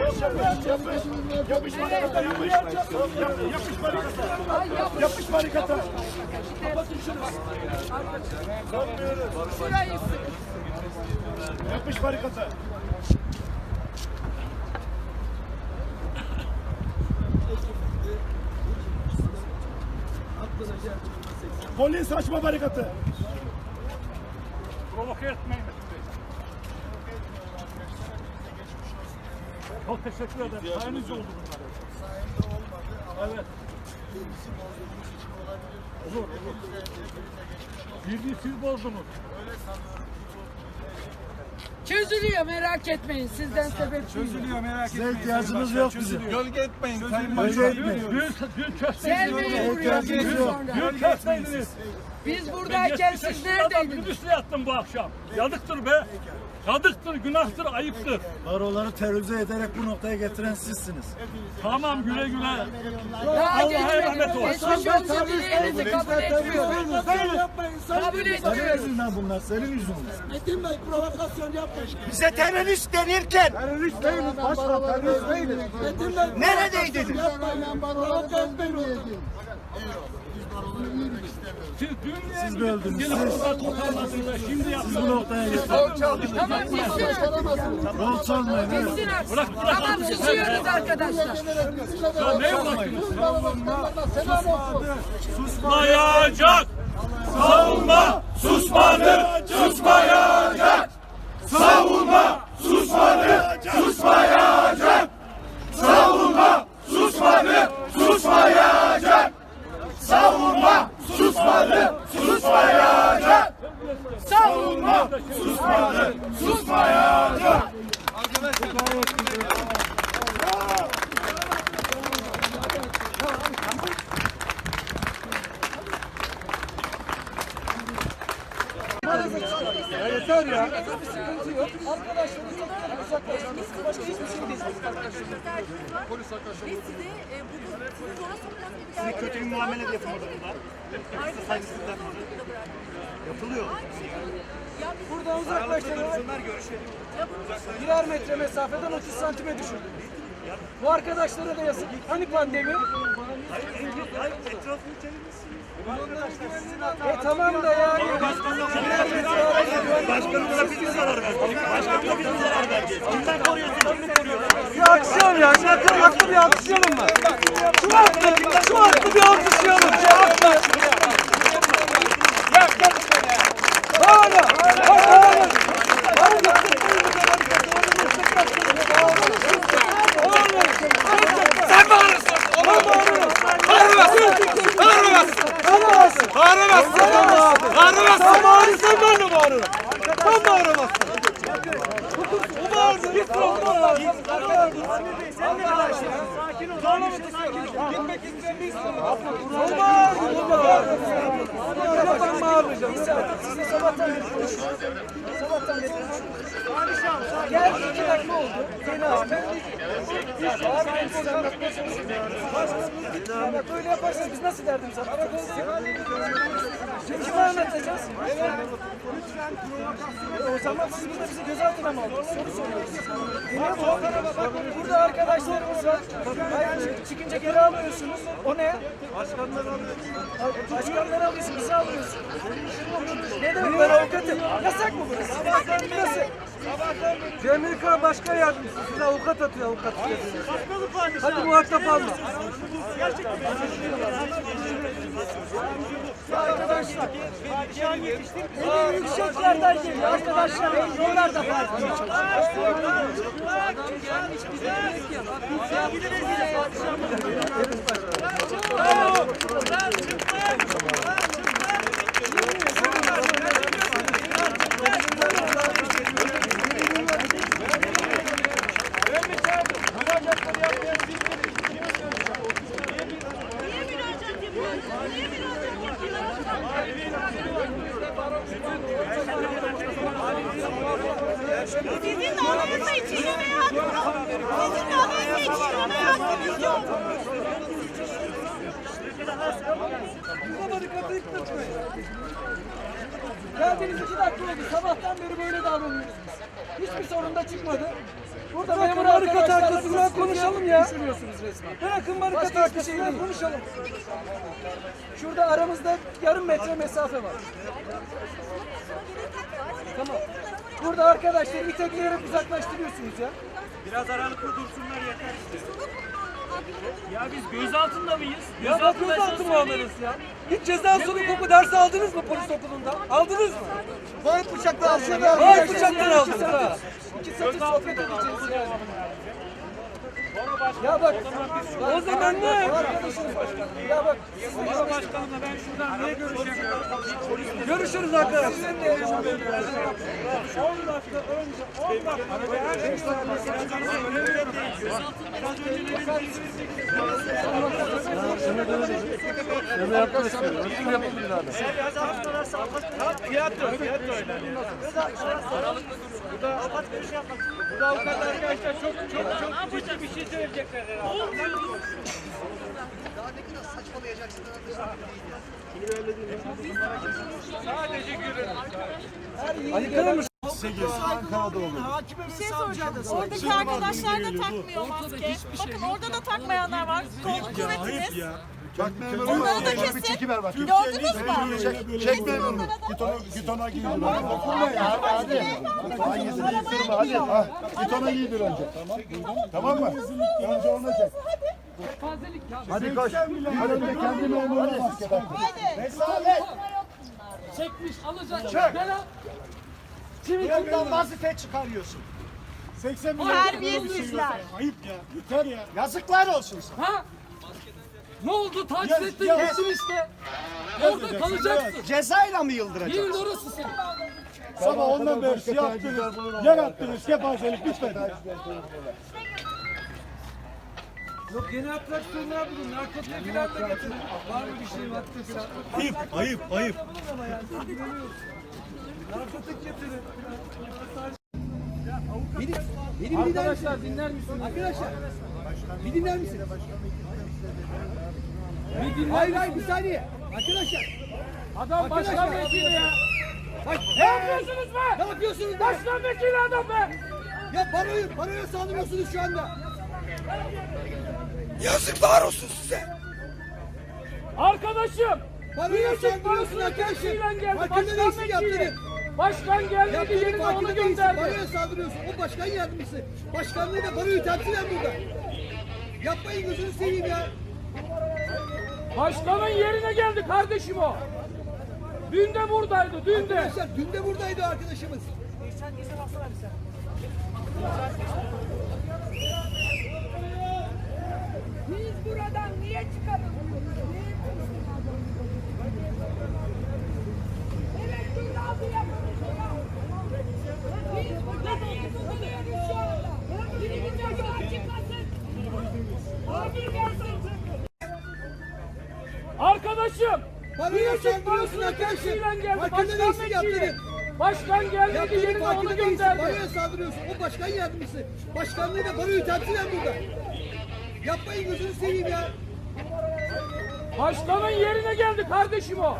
Yapış barikata, yapış. Yapış barikata. Yapış barikata. Kapatın şunu. Şurayı sık. Yapış barikata. Polis açma barikatı. Provoke etmeyin. Çok teşekkür ederim. Sayenizde oldu bunlar. Evet. Olur, olur. Birliği siz bozdunuz. Çözülüyor merak etmeyin sizden sebep değil. Size ihtiyacımız yok bizim. Gölge etmeyin Sayın Gölge Başkanım. etmeyin. Dün, dün kösteydiniz. Gelmeyin buraya. Dün kösteydiniz. Biz buradayken 70 siz neredeydiniz? minibüsle yattım bu akşam. Yazıktır be. Yazıktır, günahtır, ayıptır. Baroları terörize ederek bu noktaya getiren sizsiniz. Tamam güle güle. Allah'a emanet ol. Geçmiş olsun dileğinizi kabul etmiyorum. Kabul Senin etmiyorum. yüzünden bunlar, senin yüzünden. Bize terörist denirken Terörist değiliz başkan, terörist değiliz. neredeydiniz? Siz dün Siz böldünüz, siz. Şimdi Bu yaptınız. noktaya getiren. Tamam. Rol çalmayın. evet. Bırak, bırak. Tamam susuyoruz arkadaşlar. Ya uğraştınız? Susmayacak. Savunma susmadı. Susmayacak. Savunma susmadı. Susmayacak. Savunma susmadı. Susmayacak. Savunma susmadı. Susmayacak. Savunma susmadı. Susmayacak. Ve sizi e, bunu sizi zora sokmak gibi Size Kötü bir muamele de yapılmadı bunlar. Hepsi saygısızlıktan yapılıyor. Buradan uzaklaştırın. Birer metre mesafeden 30 santime düşürdük. Bu arkadaşlara da yazık. Hani pandemi? E tamam da yani. Birer güvenlik Başkanımıza biz mi zarar verdik? Başkanımıza biz mi zarar vereceğiz? Kimden koruyorsun? Kimi koruyorsun? Bir alkışlayalım ya. Şu akıllı, aklı bir alkışlayalım mı? Şu aklı bir alkışlayalım. Bağırma. Bağırma. Bağırma. Sen bağırırsın. Bağıramazsın. Bağıramazsın. Bağıramazsın. Bağıramazsın. Bağıramazsın. Sen bağırırsan ben de bağırırım. Sen bağıramazsın. O bağırdı. Git. Sen de bağırsın. Gitmek istemiyorsun. O bağırdı. O bağırdı. Ya ben bağırmayacağım. Size sabahtan. Sabahtan. Gel iki dakika oldu. Seni aldım. Böyle yaparsanız biz nasıl derdimizi anlatacağız? Kime anlatacağız? E o zaman siz burada bizi gözaltına mı aldınız? Soru soruyoruz. Ne bu? Burada arkadaşlarımız var. Hayır, çıkınca geri alıyorsunuz. O ne? Başkanlar alıyor. Başkanlar alıyorsun, bizi alıyorsun. Ne demek ben avukatım? Yasak mı burası? Nasıl? Cemil Kağan Başkan Yardımcısı size avukat atıyor avukat. Hadi muhatap alma. Arkadaşlar, en yüksek yerden geliyor arkadaşlar. Onlar da farklı. Adam gelmiş bize diyor ki, biz yaptık. niye müracaat yapıyorsunuz? Niye müracaat yapıyorsunuz? Sizin için yemeğe hakkınız Sizin namusa için yemeğe hakkınız yok. Bize barikatı yıklatmayın. Geldiniz iki dakika oldu. Sabahtan beri böyle davranıyoruz biz. Hiçbir sorun da çıkmadı. Burada memur barikat arkasından konuşalım ya. Düşürüyorsunuz resmen. Bırakın barikat arkasından konuşalım. Şurada aramızda yarım metre mesafe var. Tamam. Burada arkadaşlar itekleyerek uzaklaştırıyorsunuz ya. Biraz aralıklı dursunlar yeter işte. Ya biz gözaltında mıyız? Ya bak gözaltı mı alırız ya? Hiç ceza usulü hukuku dersi aldınız mı polis okulunda? Aldınız mı? Var bıçakla aslında. Var bıçaktan aldınız. İki satır sohbet edeceğiz yani. Ya bak, o zaman ne? Ya bak, Başkanımla ben şuradan niye görüşeceğim? görüşürüz arkadaşlar. 10 dakika önce 10 dakika önce her şey Tiyatro, tiyatro öyle. Bu da bu da avukat arkadaşlar çok çok çok ciddi bir şey söyleyecekler herhalde. Sadece gülün. Ayıkılır mı? Bir şey soracağım. Oradaki arkadaşlar da takmıyor maske. Bakın orada da takmayanlar var. Kolluk kuvvetiniz. Bak memur Onları da kesin. Çekiver bak. Gördünüz mü? Çek, çek memuru. Git ona, git ona giyin. Hadi. Hadi. Ha, git ona giydir önce. Tamam mı? Önce ona çek. Hadi koş. Hadi önce kendi memuruna maske tak. Çekmiş, alacak. Al. Yandan vazife çıkarıyorsun. 80 milyon Terbiyesizler. Ayıp ya. Yeter ya. Yazıklar olsun sana. Ha? Ne oldu? Taciz ettin yaz. gitsin işte. Orada kalacaksın. Cezayla mı yıldıracaksın? Yerin orası senin. Sabah ondan beri şey yaptınız. Yer attınız. Kepazelik bitmedi. Yok yeni atraksiyonlar bulun. Narkotik falan da getirin. Var mı bir şey baktıysa? Ayıp, ayıp, ayıp. Ama yani güveniyoruz. Narkotik getirin. Benim, benim Arkadaşlar dinler misiniz? Arkadaşlar. Bir dinler misiniz? Bir dinler hayır hayır bir saniye. Arkadaşlar. Adam başkan vekili ya. Bak, ne yapıyorsunuz be? Ne yapıyorsunuz be? Başkan vekili adam be. Ya baroyu, baroya saldırıyorsunuz şu anda. Arkadaşım. Baroya Biricik saldırıyorsun Baro'nun arkadaşım. vekiliyle geldi. Farkında Başkan değilsin vekili. yaptığını. Başkan gelmedi yerine onu gönderdi. Baroya saldırıyorsun. O başkan yardımcısı. Başkanlığı da baroyu temsilen burada. Yapmayın gözünü seveyim ya. Başkanın yerine geldi kardeşim o. Dün de buradaydı, dün de. Arkadaşlar dün de buradaydı arkadaşımız. Biz Vekiliyle geldi. Farkında Başkan değilsin vekili. yaptığını. Başkan gelmedi Yaptığını yerine onu gönderdi. Baroya saldırıyorsun. O başkan yardımcısı. Başkanlığı da baroyu temsilen burada. Yapmayın gözünü seveyim ya. Başkanın yerine geldi kardeşim o.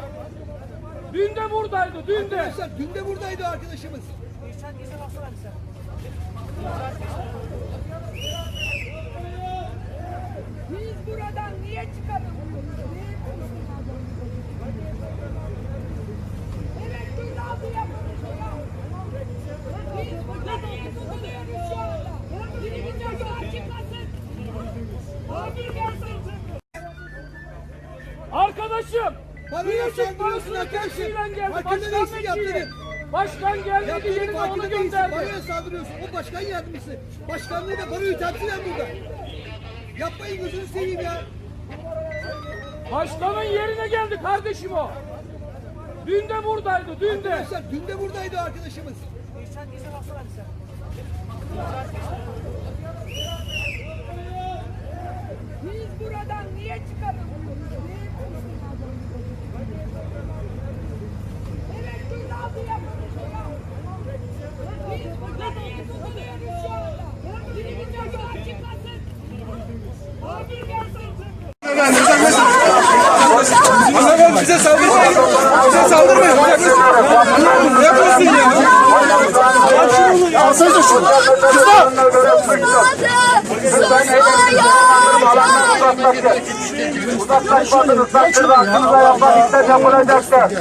Dün de buradaydı, dün de. Arkadaşlar dün de buradaydı arkadaşımız. Biz buradan niye çıkalım? Evet, gözaltı yapıyoruz ya. Biz burada niye tutuluyoruz şu anda? Birimiz çocuğu açıklasın. Abi gelsin. Arkadaşım. Baro'nun arkadaşım. vekiliyle geldi. Başkan vekili. Başkan gelmedi yerine onu gönderdi. Baroya saldırıyorsun. O başkan yardımcısı. Başkanlığı da baroyu temsilen burada. Yapmayın gözünü seveyim ya. Başkanın yerine geldi kardeşim o. Dün de buradaydı, dün de. Arkadaşlar dün de buradaydı arkadaşımız. Biz buradan niye çıkalım? Evet, gözaltı yapıyoruz ya. Biz burada niye tutuluyoruz şu anda? Birimiz çocuğu açıklasın. Abi gelsin. Bize saldırmayın. Bize saldırmayın. Ne yapıyorsun ya? Alsanıza şunu. Kızlar. Uzaklaşmadınız. Sakın aklınıza yapmak ister yapılacaktır.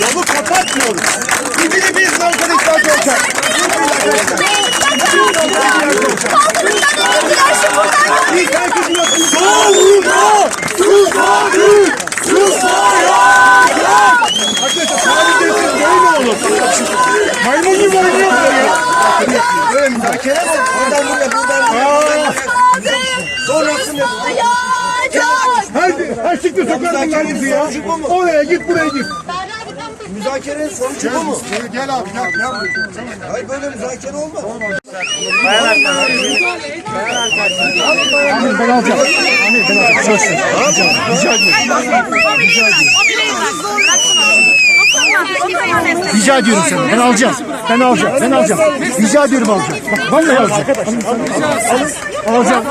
Yolu kapatmıyoruz. Dibini biz arkadaşlar göreceğiz. İlk herkes diyorsun. Savunma! Tutarı! Tutmayacak! Arkadaşlar sadece böyle olur. Maymun gibi oynuyor böyle. Böyle müzakere mi? Oradan buraya, buradan buraya. Sonrasını her, her sokarım ben bizi ya. Oraya git buraya git. Müzakerenin sonucu bu mu? Gel abi gel. gel. Hayır böyle müzakere olmaz. Ben alacağım. Ben alacağım. Söz ver. Alacağım. Rica ediyorum. Rica ediyorum sana. Ben alacağım. Ben alacağım. Ben alacağım. Rica ediyorum alacağım. Bak vallahi alacağım. Alacağım.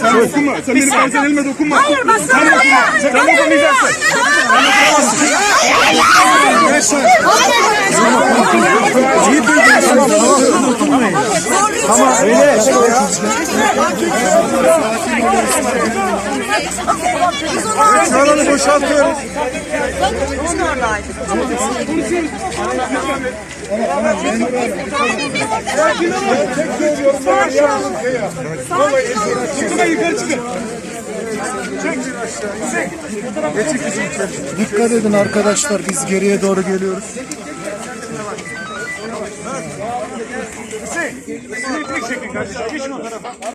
Sen dokunma. Sen benim kanser elime dokunma. Hayır bak sana Sen dokunmayacaksın. İyi duydun. Tamam öyle. Sıraları boşaltıyorum. Tek söylüyorum ben ya. Vallahi eziyorum. Çıkın yukarı çıkın. Dikkat edin arkadaşlar biz geriye doğru geliyoruz. Elektrik çekin kardeşim. Geçin o tarafa.